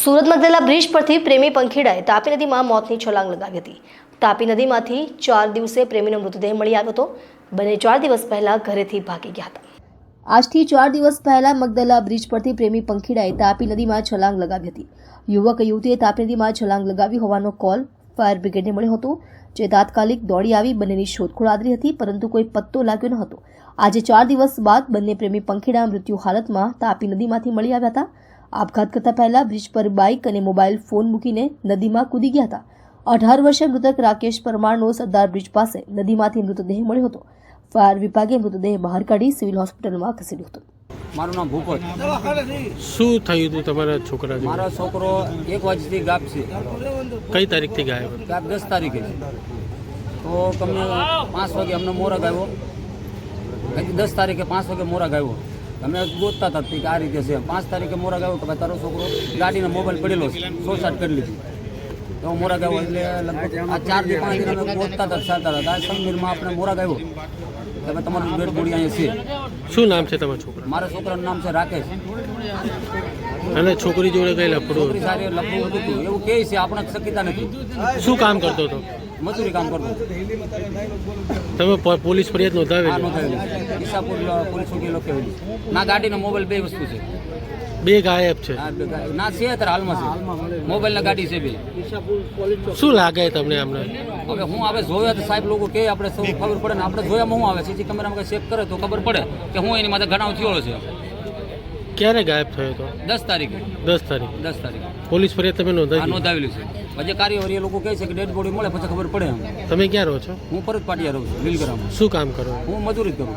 Surat Magdalla bridge પરથી પ્રેમી પંખીડાએ તાપી નદીમાં મોતની છલાંગ લગાવી હતી. તાપી નદીમાંથી ચાર દિવસે પ્રેમીનો મૃતદેહ મળી આવ્યો હતો. બંને ચાર દિવસ પહેલા ઘરેથી ભાગી ગયા હતા. આજથી ચાર દિવસ પહેલા મગદલા બ્રિજ પરથી પ્રેમી પંખીડાએ તાપી નદીમાં છલાંગ લગાવી હતી. યુવક યુવતીએ તાપી નદીમાં છલાંગ લગાવી હોવાનો કોલ ફાયર બ્રિગેડને મળ્યો હતો, જે તાત્કાલિક દોડી આવી બંનેની શોધખોળ આદરી હતી, પરંતુ કોઈ પત્તો લાગ્યો ન હતો. આજે ચાર દિવસ બાદ બંને પ્રેમી પંખીડા મૃત્યુ હાલતમાં તાપી નદીમાંથી મળી આવ્યા હતા. આપઘાત કરતા પહેલા બ્રિજ પર બાઇક અને મોબાઈલ ફોન મૂકીને નદીમાં કૂદી ગયા હતા. અઢાર વર્ષે મૃતક રાકેશ પરમારનો સરદાર બ્રિજ પાસે નદીમાંથી મૃતદેહ મળ્યો હતો. ફાયર વિભાગે મૃતદેહ બહાર કાઢી સિવિલ હોસ્પિટલમાં ખસેડ્યો હતો. મારું નામ ભૂપત. શું થયું હતું તમારા છોકરા મારો છોકરો એક વાગ્યાથી ગાપ છે. કઈ તારીખથી ગાયબ હતો? ગાપ દસ તારીખે છે. તો તમને પાંચ વાગે અમને મોરગ આવ્યો. દસ તારીખે પાંચ વાગે મોરગ આવ્યો. અમે ગોતતા હતા કે આ રીતે છે. પાંચ તારીખે મોરા આવ્યો કે ભાઈ તારો છોકરો ગાડીનો મોબાઈલ પડેલો છે. સોસાટ કરી લીધી. તો મોરા આવ્યો એટલે લગભગ આ ચારથી પાંચ દિન અમે ગોતતા હતા ચાલતા હતા. આ સમીરમાં આપણે મોરા આવ્યો. તમે તમારું ડેડ બોડી અહીંયા છે. શું નામ છે તમારા છોકરા? મારા છોકરાનું નામ છે રાકેશ. અને છોકરી જોડે કઈ લફડું છોકરી સારી લફડું હતું હતું. એવું કહે છે આપણે શક્યતા નથી. શું કામ કરતો હતો? મજૂરી કામ કરતો તમે પોલીસ ફરિયાદ નોંધાવી ઈસાપુર પોલીસ ચોકી લખેલી. ના ગાડીનો મોબાઈલ બે વસ્તુ છે. બે ગાયબ છે? ના છે અત્યારે હાલમાં છે. મોબાઈલ ના ગાડી છે બે. શું લાગે તમને અમને હવે હું આવે જોયા તો સાહેબ લોકો કે આપણે સૌ ખબર પડે ને આપણે જોયામાં હું આવે સીસી કેમેરામાં ચેક કરે તો ખબર પડે કે હું એની માથે ઘણા થયો છે. ક્યારે ગાયબ થયો હતો દસ તારીખે. દસ તારીખ. દસ તારીખ. પોલીસ ફરિયાદ તમે નોંધાવી નોંધાવેલી છે. પછી કાર્યવાહી એ લોકો કહે છે કે ડેડ બોડી મળે પછી ખબર પડે તમે ક્યાં રહો છો? હું પરત પાટિયા રહું છું લીલગ્રામમાં શું કામ કરો? હું મજૂરી જ કરું.